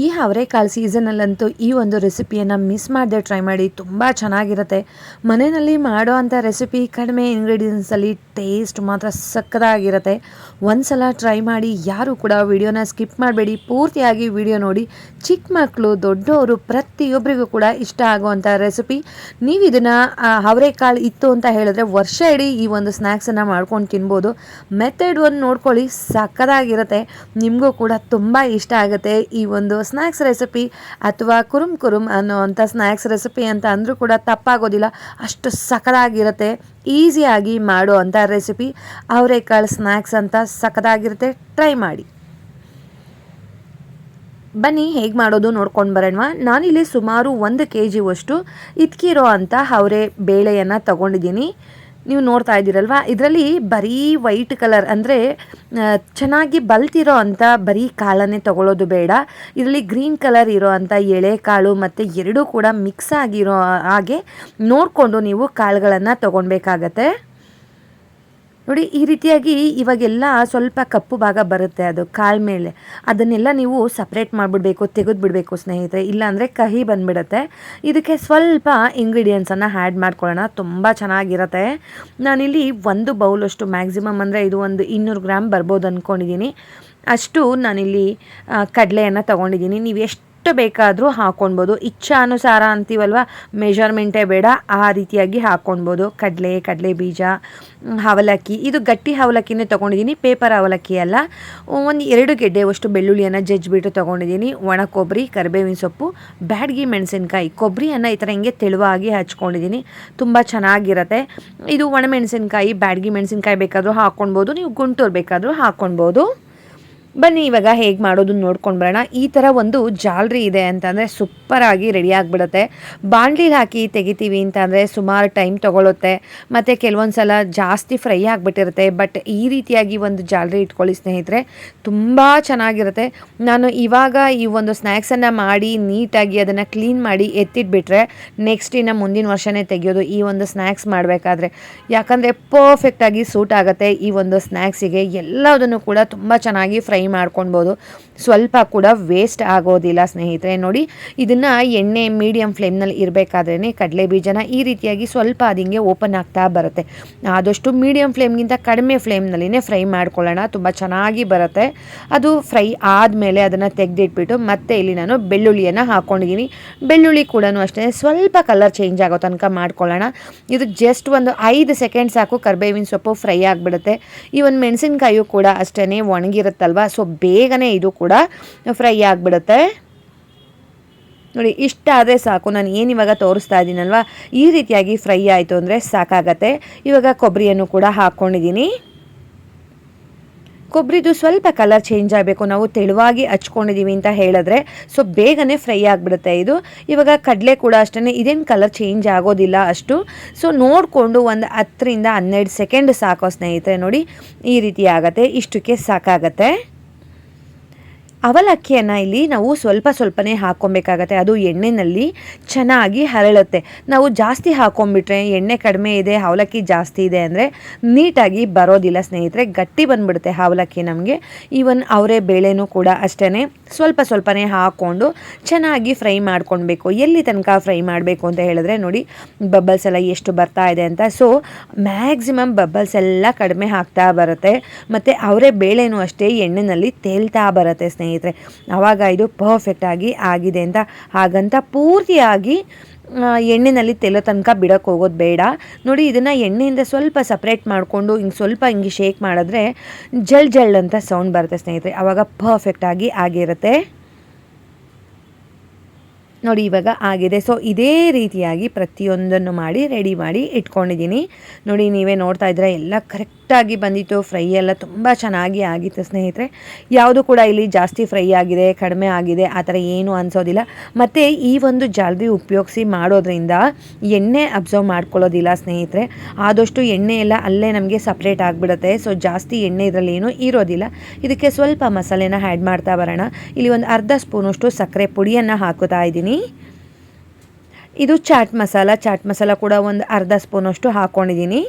ಈ ಅವರೆಕಾಳು ಸೀಸನಲ್ಲಂತೂ ಈ ಒಂದು ರೆಸಿಪಿಯನ್ನು ಮಿಸ್ ಮಾಡದೆ ಟ್ರೈ ಮಾಡಿ, ತುಂಬ ಚೆನ್ನಾಗಿರುತ್ತೆ. ಮನೆಯಲ್ಲಿ ಮಾಡೋ ಅಂಥ ರೆಸಿಪಿ ಕಡಿಮೆ ಇಂಗ್ರೀಡಿಯೆಂಟ್ಸಲ್ಲಿ ಟೇಸ್ಟ್ ಮಾತ್ರ ಸಕ್ಕದಾಗಿರುತ್ತೆ. ಒಂದು ಸಲ ಟ್ರೈ ಮಾಡಿ, ಯಾರೂ ಕೂಡ ವಿಡಿಯೋನ ಸ್ಕಿಪ್ ಮಾಡಬೇಡಿ. ಪೂರ್ತಿಯಾಗಿ ವಿಡಿಯೋ ನೋಡಿ. ಚಿಕ್ಕ ಮಕ್ಕಳು ದೊಡ್ಡವರು ಪ್ರತಿಯೊಬ್ಬರಿಗೂ ಕೂಡ ಇಷ್ಟ ಆಗುವಂಥ ರೆಸಿಪಿ. ನೀವು ಇದನ್ನು ಅವರೆಕಾಳು ಇತ್ತು ಅಂತ ಹೇಳಿದ್ರೆ ವರ್ಷ ಇಡೀ ಈ ಒಂದು ಸ್ನ್ಯಾಕ್ಸನ್ನು ಮಾಡ್ಕೊಂಡು ತಿನ್ಬೋದು. ಮೆಥಡ್ ಒಂದು ನೋಡ್ಕೊಳ್ಳಿ, ಸಕ್ಕದಾಗಿರುತ್ತೆ. ನಿಮಗೂ ಕೂಡ ತುಂಬ ಇಷ್ಟ ಆಗುತ್ತೆ ಈ ಒಂದು ಸ್ನ್ಯಾಕ್ಸ್ ರೆಸಿಪಿ ಅಥವಾ ಕುರುಮ್ ಕುರುಮ್ ಅನ್ನುವಂಥ ಸ್ನ್ಯಾಕ್ಸ್ ರೆಸಿಪಿ ಅಂತ ಅಂದರೂ ಕೂಡ ತಪ್ಪಾಗೋದಿಲ್ಲ. ಅಷ್ಟು ಸಖದಾಗಿರುತ್ತೆ ಈಸಿಯಾಗಿ ಮಾಡೋ ಅಂಥ ರೆಸಿಪಿ ಅವರೆಕಾಳು ಸ್ನ್ಯಾಕ್ಸ್ ಅಂತ ಸಖದಾಗಿರುತ್ತೆ ಟ್ರೈ ಮಾಡಿ. ಬನ್ನಿ, ಹೇಗೆ ಮಾಡೋದು ನೋಡ್ಕೊಂಡು ಬರೋಣ ನಾನಿಲ್ಲಿ ಸುಮಾರು ಒಂದು ಕೆ ಜಿವಷ್ಟು ಇದ್ಕಿರೋ ಅಂತ ಅವರೆ ಬೇಳೆಯನ್ನು ತಗೊಂಡಿದ್ದೀನಿ. ನೀವು ನೋಡ್ತಾ ಇದ್ದೀರಲ್ವಾ? ಇದರಲ್ಲಿ ಬರೀ ವೈಟ್ ಕಲರ್ ಅಂದರೆ ಚೆನ್ನಾಗಿ ಬಲ್ತಿರೋ ಅಂಥ ಬರೀ ಕಾಳನ್ನೇ ತಗೊಳ್ಳೋದು ಬೇಡ. ಇದರಲ್ಲಿ ಗ್ರೀನ್ ಕಲರ್ ಇರೋ ಅಂಥ ಎಳೆ ಕಾಳು ಮತ್ತು ಎರಡೂ ಕೂಡ ಮಿಕ್ಸ್ ಆಗಿರೋ ಹಾಗೆ ನೋಡಿಕೊಂಡು ನೀವು ಕಾಳುಗಳನ್ನು ತೊಗೊಳ್ಬೇಕಾಗತ್ತೆ ನೋಡಿ, ಈ ರೀತಿಯಾಗಿ ಇವಾಗೆಲ್ಲ ಸ್ವಲ್ಪ ಕಪ್ಪು ಭಾಗ ಬರುತ್ತೆ ಅದು ಕಾಳು ಮೇಲೆ. ಅದನ್ನೆಲ್ಲ ನೀವು ಸಪ್ರೇಟ್ ಮಾಡಿಬಿಡ್ಬೇಕು ತೆಗೆದು ಬಿಡಬೇಕು ಸ್ನೇಹಿತರೆ. ಇಲ್ಲಾಂದರೆ ಕಹಿ ಬಂದುಬಿಡುತ್ತೆ. ಇದಕ್ಕೆ ಸ್ವಲ್ಪ ಇಂಗ್ರೀಡಿಯೆಂಟ್ಸನ್ನು ಆ್ಯಡ್ ಮಾಡ್ಕೊಳ್ಳೋಣ. ತುಂಬ ಚೆನ್ನಾಗಿರುತ್ತೆ. ನಾನಿಲ್ಲಿ ಒಂದು ಬೌಲಷ್ಟು ಮ್ಯಾಕ್ಸಿಮಮ್ ಅಂದರೆ ಇದು ಒಂದು ಇನ್ನೂರು ಗ್ರಾಮ್ ಬರ್ಬೋದು ಅಂದ್ಕೊಂಡಿದ್ದೀನಿ ಅಷ್ಟು ನಾನಿಲ್ಲಿ ಕಡಲೆಯನ್ನು ತೊಗೊಂಡಿದ್ದೀನಿ. ನೀವು ಎಷ್ಟು ಎಷ್ಟು ಬೇಕಾದರೂ ಹಾಕ್ಕೊಳ್ಬೋದು ಇಚ್ಛಾನುಸಾರ ಅಂತೀವಲ್ವ? ಮೆಷರ್ಮೆಂಟೇ ಬೇಡ. ಆ ರೀತಿಯಾಗಿ ಹಾಕ್ಕೊಳ್ಬೋದು ಕಡಲೆ ಕಡಲೆ ಬೀಜ ಅವಲಕ್ಕಿ. ಇದು ಗಟ್ಟಿ ಅವಲಕ್ಕಿನೇ ತೊಗೊಂಡಿದ್ದೀನಿ. ಪೇಪರ್ ಅವಲಕ್ಕಿ ಅಲ್ಲ. ಒಂದು ಎರಡು ಗೆಡ್ಡೆವಷ್ಟು ಬೆಳ್ಳುಳ್ಳಿಯನ್ನು ಜಜ್ಜಿಬಿಟ್ಟು ತೊಗೊಂಡಿದ್ದೀನಿ. ಒಣ ಕೊಬ್ಬರಿ, ಕರಿಬೇವಿನ ಸೊಪ್ಪು, ಬ್ಯಾಡ್ಗಿ ಮೆಣಸಿನ್ಕಾಯಿ. ಕೊಬ್ಬರಿಯನ್ನು ಈ ಥರ ಹಿಂಗೆ ತೆಳುವಾಗಿ ಹಚ್ಕೊಂಡಿದ್ದೀನಿ. ತುಂಬ ಚೆನ್ನಾಗಿರುತ್ತೆ. ಇದು ಒಣ ಮೆಣಸಿನ್ಕಾಯಿ, ಬ್ಯಾಡ್ಗಿ ಮೆಣಸಿನ್ಕಾಯಿ ಬೇಕಾದರೂ ಹಾಕ್ಕೊಳ್ಬೋದು ನೀವು ಗುಂಟೂರು ಬೇಕಾದರೂ ಹಾಕ್ಕೊಳ್ಬೋದು ಬನ್ನಿ, ಇವಾಗ ಹೇಗೆ ಮಾಡೋದು ನೋಡ್ಕೊಂಡು ಬರೋಣ. ಈ ಥರ ಒಂದು ಜಾಲ್ರಿ ಇದೆ ಅಂತಂದರೆ ಸೂಪರಾಗಿ ರೆಡಿ ಆಗಿಬಿಡುತ್ತೆ. ಬಾಣಲಿಲಿ ಹಾಕಿ ತೆಗಿತೀವಿ ಅಂತಂದರೆ ಸುಮಾರು ಟೈಮ್ ತೊಗೊಳುತ್ತೆ. ಮತ್ತು ಕೆಲವೊಂದು ಸಲ ಜಾಸ್ತಿ ಫ್ರೈ ಆಗಿಬಿಟ್ಟಿರುತ್ತೆ. ಬಟ್ ಈ ರೀತಿಯಾಗಿ ಒಂದು ಜಾಲ್ರಿ ಇಟ್ಕೊಳ್ಳಿ ಸ್ನೇಹಿತರೆ. ತುಂಬ ಚೆನ್ನಾಗಿರುತ್ತೆ. ನಾನು ಇವಾಗ ಈ ಒಂದು ಸ್ನ್ಯಾಕ್ಸನ್ನು ಮಾಡಿ ನೀಟಾಗಿ ಅದನ್ನು ಕ್ಲೀನ್ ಮಾಡಿ ಎತ್ತಿಟ್ಬಿಟ್ರೆ ನೆಕ್ಸ್ಟ್ ಇನ್ನು ಮುಂದಿನ ವರ್ಷನೇ ತೆಗೆಯೋದು ಈ ಒಂದು ಸ್ನ್ಯಾಕ್ಸ್ ಮಾಡಬೇಕಾದ್ರೆ. ಯಾಕಂದರೆ ಪರ್ಫೆಕ್ಟಾಗಿ ಸೂಟ್ ಆಗುತ್ತೆ ಈ ಒಂದು ಸ್ನ್ಯಾಕ್ಸಿಗೆ ಎಲ್ಲದನ್ನು ಕೂಡ ತುಂಬ ಚೆನ್ನಾಗಿ ಫ್ರೈ ಮಾಡ್ಕೊಳ್ಬೋದು. ಸ್ವಲ್ಪ ಕೂಡ ವೇಸ್ಟ್ ಆಗೋದಿಲ್ಲ ಸ್ನೇಹಿತರೆ. ನೋಡಿ, ಇದನ್ನು ಎಣ್ಣೆ ಮೀಡಿಯಂ ಫ್ಲೇಮ್ನಲ್ಲಿ ಇರಬೇಕಾದ್ರೇ ಕಡಲೆ ಬೀಜನ ಈ ರೀತಿಯಾಗಿ ಸ್ವಲ್ಪ ಅದಿಂಗೆ ಓಪನ್ ಆಗ್ತಾ ಬರುತ್ತೆ. ಆದಷ್ಟು ಮೀಡಿಯಂ ಫ್ಲೇಮ್ಗಿಂತ ಕಡಿಮೆ ಫ್ಲೇಮ್ನಲ್ಲಿನೇ ಫ್ರೈ ಮಾಡ್ಕೊಳ್ಳೋಣ. ತುಂಬ ಚೆನ್ನಾಗಿ ಬರುತ್ತೆ. ಅದು ಫ್ರೈ ಆದಮೇಲೆ ಅದನ್ನು ತೆಗೆದಿಟ್ಬಿಟ್ಟು ಮತ್ತೆ ಇಲ್ಲಿ ನಾನು ಬೆಳ್ಳುಳ್ಳಿಯನ್ನು ಹಾಕ್ಕೊಂಡಿದ್ದೀನಿ ಬೆಳ್ಳುಳ್ಳಿ ಕೂಡ ಅಷ್ಟೇ ಸ್ವಲ್ಪ ಕಲರ್ ಚೇಂಜ್ ಆಗೋ ತನಕ ಮಾಡ್ಕೊಳ್ಳೋಣ. ಇದು ಜಸ್ಟ್ ಒಂದು ಐದು ಸೆಕೆಂಡ್ ಸಾಕು ಕರ್ಬೇವಿನ ಸೊಪ್ಪು ಫ್ರೈ ಆಗಿಬಿಡುತ್ತೆ. ಈ ಒಂದು ಮೆಣಸಿನ್ಕಾಯು ಕೂಡ ಅಷ್ಟೇ ಒಣಗಿರುತ್ತಲ್ವ? ಸೊ ಬೇಗನೆ ಇದು ಕೂಡ ಫ್ರೈ ಆಗಿಬಿಡುತ್ತೆ. ನೋಡಿ, ಇಷ್ಟ ಆದರೆ ಸಾಕು. ನಾನು ಏನು ಇವಾಗ ತೋರಿಸ್ತಾ ಇದ್ದೀನಲ್ವ ಈ ರೀತಿಯಾಗಿ ಫ್ರೈ ಆಯಿತು ಅಂದರೆ ಸಾಕಾಗತ್ತೆ. ಇವಾಗ ಕೊಬ್ಬರಿಯನ್ನು ಕೂಡ ಹಾಕ್ಕೊಂಡಿದ್ದೀನಿ ಕೊಬ್ಬರಿದು ಸ್ವಲ್ಪ ಕಲರ್ ಚೇಂಜ್ ಆಗಬೇಕು. ನಾವು ತೆಳುವಾಗಿ ಹಚ್ಕೊಂಡಿದ್ದೀವಿ ಅಂತ ಹೇಳಿದ್ರೆ, ಸೊ ಬೇಗನೆ ಫ್ರೈ ಆಗಿಬಿಡುತ್ತೆ ಇದು. ಇವಾಗ ಕಡಲೆ ಕೂಡ ಅಷ್ಟೇ ಇದೇನು ಕಲರ್ ಚೇಂಜ್ ಆಗೋದಿಲ್ಲ ಅಷ್ಟು. ಸೊ ನೋಡಿಕೊಂಡು ಒಂದು ಹತ್ತರಿಂದ ಹನ್ನೆರಡು ಸೆಕೆಂಡ್ ಸಾಕೋ ಸ್ನೇಹಿತರೆ, ನೋಡಿ, ಈ ರೀತಿ ಆಗುತ್ತೆ. ಇಷ್ಟಕ್ಕೆ ಸಾಕಾಗತ್ತೆ. ಅವಲಕ್ಕಿಯನ್ನು ಇಲ್ಲಿ ನಾವು ಸ್ವಲ್ಪ ಸ್ವಲ್ಪನೇ ಹಾಕ್ಕೊಬೇಕಾಗತ್ತೆ. ಅದು ಎಣ್ಣೆಯಲ್ಲಿ ಚೆನ್ನಾಗಿ ಹರಳುತ್ತೆ. ನಾವು ಜಾಸ್ತಿ ಹಾಕ್ಕೊಂಬಿಟ್ರೆ ಎಣ್ಣೆ ಕಡಿಮೆ ಇದೆ, ಅವಲಕ್ಕಿ ಜಾಸ್ತಿ ಇದೆ ಅಂದರೆ ನೀಟಾಗಿ ಬರೋದಿಲ್ಲ ಸ್ನೇಹಿತರೆ. ಗಟ್ಟಿ ಬಂದುಬಿಡುತ್ತೆ ಅವಲಕ್ಕಿ ನಮಗೆ. ಈವನ್ ಅವರೇ ಬೇಳೆನೂ ಕೂಡ ಅಷ್ಟೇ ಸ್ವಲ್ಪ ಸ್ವಲ್ಪನೇ ಹಾಕ್ಕೊಂಡು ಚೆನ್ನಾಗಿ ಫ್ರೈ ಮಾಡ್ಕೊಳ್ಬೇಕು. ಎಲ್ಲಿ ತನಕ ಫ್ರೈ ಮಾಡಬೇಕು ಅಂತ ಹೇಳಿದ್ರೆ ನೋಡಿ ಬಬ್ಬಲ್ಸ್ ಎಲ್ಲ ಎಷ್ಟು ಬರ್ತಾ ಇದೆ ಅಂತ. ಸೊ, ಮ್ಯಾಕ್ಸಿಮಮ್ ಬಬ್ಬಲ್ಸ್ ಎಲ್ಲ ಕಡಿಮೆ ಹಾಕ್ತಾ ಬರುತ್ತೆ. ಮತ್ತು ಅವರೇ ಬೇಳೆನೂ ಅಷ್ಟೇ ಎಣ್ಣೆಯಲ್ಲಿ ತೇಲ್ತಾ ಬರುತ್ತೆ ಸ್ನೇಹಿತರೆ. ಸ್ನೇಹಿತರೆ ಆವಾಗ ಇದು ಪರ್ಫೆಕ್ಟಾಗಿ ಆಗಿದೆ ಅಂತ. ಹಾಗಂತ ಪೂರ್ತಿಯಾಗಿ ಎಣ್ಣೆಯಲ್ಲಿ ತೆಲೋ ತನಕ ಬಿಡೋಕ್ಕೆ ಹೋಗೋದು ಬೇಡ. ನೋಡಿ, ಇದನ್ನು ಎಣ್ಣೆಯಿಂದ ಸ್ವಲ್ಪ ಸಪ್ರೇಟ್ ಮಾಡಿಕೊಂಡು, ಹಿಂಗೆ ಸ್ವಲ್ಪ ಹಿಂಗೆ ಶೇಕ್ ಮಾಡಿದ್ರೆ ಜಳ್ ಜಳ್ ಅಂತ ಸೌಂಡ್ ಬರುತ್ತೆ ಸ್ನೇಹಿತರೆ. ಆವಾಗ ಪರ್ಫೆಕ್ಟಾಗಿ ಆಗಿರುತ್ತೆ. ನೋಡಿ, ಇವಾಗ ಆಗಿದೆ. ಸೊ ಇದೇ ರೀತಿಯಾಗಿ ಪ್ರತಿಯೊಂದನ್ನು ಮಾಡಿ ರೆಡಿ ಮಾಡಿ ಇಟ್ಕೊಂಡಿದ್ದೀನಿ. ನೋಡಿ, ನೀವೇ ನೋಡ್ತಾ ಇದ್ರೆ ಎಲ್ಲ ಕರೆಕ್ಟಾಗಿ ಬಂದಿತ್ತು. ಫ್ರೈ ಎಲ್ಲ ತುಂಬ ಚೆನ್ನಾಗಿ ಆಗಿತ್ತು ಸ್ನೇಹಿತರೆ. ಯಾವುದು ಕೂಡ ಇಲ್ಲಿ ಜಾಸ್ತಿ ಫ್ರೈ ಆಗಿದೆ, ಕಡಿಮೆ ಆಗಿದೆ, ಆ ಥರ ಏನು ಅನಿಸೋದಿಲ್ಲ. ಮತ್ತು ಈ ಒಂದು ಜಾಲ್ರಿ ಉಪಯೋಗಿಸಿ ಮಾಡೋದ್ರಿಂದ ಎಣ್ಣೆ ಅಬ್ಸರ್ವ್ ಮಾಡ್ಕೊಳ್ಳೋದಿಲ್ಲ ಸ್ನೇಹಿತರೆ. ಆದಷ್ಟು ಎಣ್ಣೆ ಎಲ್ಲ ಅಲ್ಲೇ ನಮಗೆ ಸಪ್ರೇಟ್ ಆಗಿಬಿಡುತ್ತೆ. ಸೊ ಜಾಸ್ತಿ ಎಣ್ಣೆ ಇದರಲ್ಲಿ ಏನು ಇರೋದಿಲ್ಲ. ಇದಕ್ಕೆ ಸ್ವಲ್ಪ ಮಸಾಲೆನ ಆ್ಯಡ್ ಮಾಡ್ತಾ ಬರೋಣ. ಇಲ್ಲಿ ಒಂದು ಅರ್ಧ ಸ್ಪೂನಷ್ಟು ಸಕ್ಕರೆ ಪುಡಿಯನ್ನು ಹಾಕುತ್ತಾ ಇದ್ದೀನಿ. ಇದು ಚಾಟ್ ಮಸಾಲ. ಚಾಟ್ ಮಸಾಲ ಕೂಡ ಒಂದು ಅರ್ಧ ಸ್ಪೂನಷ್ಟು ಹಾಕ್ಕೊಂಡಿದ್ದೀನಿ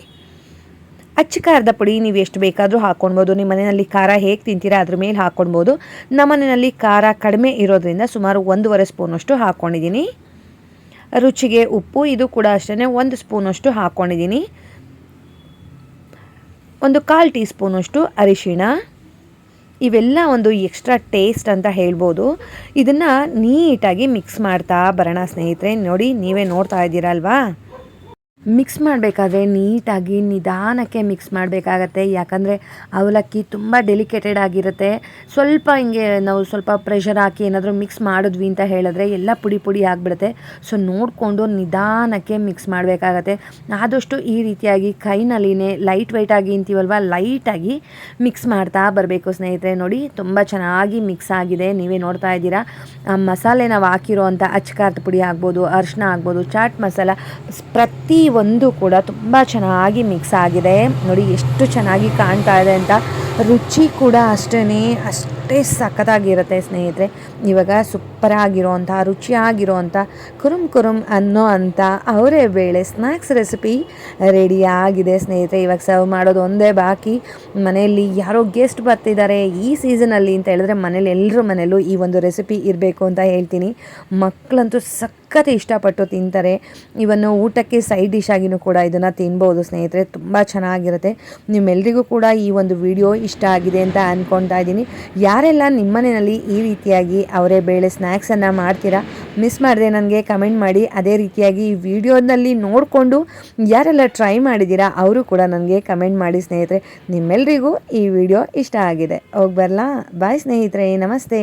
ಅಚ್ಚ ಅರ್ಧ ಪುಡಿ ನೀವು ಎಷ್ಟು ಬೇಕಾದರೂ ಹಾಕ್ಕೊಳ್ಬೋದು ನಿಮ್ಮ ಮನೆಯಲ್ಲಿ ಖಾರ ಹೇಗೆ ತಿಂತೀರಾ ಅದ್ರ ಮೇಲೆ ಹಾಕ್ಕೊಳ್ಬೋದು ನಮ್ಮ ಮನೆಯಲ್ಲಿ ಖಾರ ಕಡಿಮೆ ಇರೋದ್ರಿಂದ ಸುಮಾರು ಒಂದೂವರೆ ಸ್ಪೂನಷ್ಟು ಹಾಕ್ಕೊಂಡಿದ್ದೀನಿ ರುಚಿಗೆ ಉಪ್ಪು, ಇದು ಕೂಡ ಅಷ್ಟೇ ಒಂದು ಸ್ಪೂನಷ್ಟು ಹಾಕ್ಕೊಂಡಿದ್ದೀನಿ ಒಂದು ಕಾಲು ಟೀ ಸ್ಪೂನಷ್ಟು ಅರಿಶಿಣ. ಇವೆಲ್ಲ ಒಂದು ಎಕ್ಸ್ಟ್ರಾ ಟೇಸ್ಟ್ ಅಂತ ಹೇಳ್ಬೋದು. ಇದನ್ನು ನೀಟಾಗಿ ಮಿಕ್ಸ್ ಮಾಡ್ತಾ ಬರೋಣ ಸ್ನೇಹಿತರೆ. ನೋಡಿ, ನೀವೇ ನೋಡ್ತಾ ಇದ್ದೀರಲ್ವಾ? ಮಿಕ್ಸ್ ಮಾಡಬೇಕಾದ್ರೆ ನೀಟಾಗಿ ನಿಧಾನಕ್ಕೆ ಮಿಕ್ಸ್ ಮಾಡಬೇಕಾಗತ್ತೆ. ಯಾಕಂದರೆ ಅವಲಕ್ಕಿ ತುಂಬ ಡೆಲಿಕೇಟೆಡ್ ಆಗಿರುತ್ತೆ. ಸ್ವಲ್ಪ ಹಿಂಗೆ ನಾವು ಸ್ವಲ್ಪ ಪ್ರೆಷರ್ ಹಾಕಿ ಏನಾದರೂ ಮಿಕ್ಸ್ ಮಾಡಿದ್ವಿ ಅಂತ ಹೇಳಿದ್ರೆ ಎಲ್ಲ ಪುಡಿ ಪುಡಿ ಆಗಿಬಿಡುತ್ತೆ. ಸೊ ನೋಡಿಕೊಂಡು ನಿಧಾನಕ್ಕೆ ಮಿಕ್ಸ್ ಮಾಡಬೇಕಾಗತ್ತೆ. ಆದಷ್ಟು ಈ ರೀತಿಯಾಗಿ ಕೈನಲ್ಲಿನೇ ಲೈಟ್ ವೆಯ್ಟಾಗಿ ಅಂತೀವಲ್ವ ಲೈಟಾಗಿ ಮಿಕ್ಸ್ ಮಾಡ್ತಾ ಬರಬೇಕು ಸ್ನೇಹಿತರೆ. ನೋಡಿ, ತುಂಬ ಚೆನ್ನಾಗಿ ಮಿಕ್ಸ್ ಆಗಿದೆ. ನೀವೇ ನೋಡ್ತಾ ಇದ್ದೀರಾ. ಆ ಮಸಾಲೆ ನಾವು ಹಾಕಿರೋ ಅಂಥ ಅಚ್ಕಾರದ ಪುಡಿ ಆಗ್ಬೋದು ಅರಿಶಿನ ಆಗ್ಬೋದು, ಚಾಟ್ ಮಸಾಲ, ಪ್ರತಿ ಒಂದು ಕೂಡ ತುಂಬ ಚೆನ್ನಾಗಿ ಮಿಕ್ಸ್ ಆಗಿದೆ. ನೋಡಿ ಎಷ್ಟು ಚೆನ್ನಾಗಿ ಕಾಣ್ತಾ ಇದೆ ಅಂತ. ರುಚಿ ಕೂಡ ಅಷ್ಟೇ ಅಷ್ಟೇ ಸಖತ್ತಾಗಿರುತ್ತೆ ಸ್ನೇಹಿತರೆ. ಇವಾಗ ಸೂಪರಾಗಿರೋವಂಥ ರುಚಿಯಾಗಿರೋವಂಥ ಕುರುಮ್ ಕುರುಮ್ ಅನ್ನೋ ಅಂಥ ಅವರೇ ಬೇಳೆ ಸ್ನ್ಯಾಕ್ಸ್ ರೆಸಿಪಿ ರೆಡಿಯಾಗಿದೆ ಸ್ನೇಹಿತರೆ. ಇವಾಗ ಸರ್ವ್ ಮಾಡೋದು ಒಂದೇ ಬಾಕಿ. ಮನೆಯಲ್ಲಿ ಯಾರೋ ಗೆಸ್ಟ್ ಬರ್ತಿದ್ದಾರೆ ಈ ಸೀಸನಲ್ಲಿ ಅಂತ ಹೇಳಿದ್ರೆ ಮನೇಲಿ ಎಲ್ಲರ ಮನೆಯಲ್ಲೂ ಈ ಒಂದು ರೆಸಿಪಿ ಇರಬೇಕು ಅಂತ ಹೇಳ್ತೀನಿ. ಮಕ್ಕಳಂತೂ ಸಖತ್ ಇಷ್ಟಪಟ್ಟು ತಿಂತಾರೆ. ಇವನ್ನು ಊಟಕ್ಕೆ ಸೈಡ್ ಡಿಶ್ ಆಗಿನೂ ಕೂಡ ಇದನ್ನು ತಿನ್ಬೋದು ಸ್ನೇಹಿತರೆ. ತುಂಬ ಚೆನ್ನಾಗಿರುತ್ತೆ. ನಿಮ್ಮೆಲ್ರಿಗೂ ಕೂಡ ಈ ಒಂದು ವಿಡಿಯೋ ಇಷ್ಟ ಆಗಿದೆ ಅಂತ ಅಂದ್ಕೊಳ್ತಾ ಇದ್ದೀನಿ. ಯಾರೆಲ್ಲ ನಿಮ್ಮನೆಯಲ್ಲಿ ಈ ರೀತಿಯಾಗಿ ಅವರೇ ಬೇಳೆ ಸ್ನ್ಯಾಕ್ಸನ್ನು ಮಾಡ್ತೀರಾ ಮಿಸ್ ಮಾಡಿದೆ ನನಗೆ ಕಮೆಂಟ್ ಮಾಡಿ. ಅದೇ ರೀತಿಯಾಗಿ ಈ ವಿಡಿಯೋನಲ್ಲಿ ನೋಡಿಕೊಂಡು ಯಾರೆಲ್ಲ ಟ್ರೈ ಮಾಡಿದ್ದೀರಾ, ಅವರು ಕೂಡ ನನಗೆ ಕಮೆಂಟ್ ಮಾಡಿ ಸ್ನೇಹಿತರೆ. ನಿಮ್ಮೆಲ್ರಿಗೂ ಈ ವಿಡಿಯೋ ಇಷ್ಟ ಆಗಿದೆ. ಹೋಗಿ ಬರಲಾ? ಬಾಯ್ ಸ್ನೇಹಿತರೆ. ನಮಸ್ತೆ.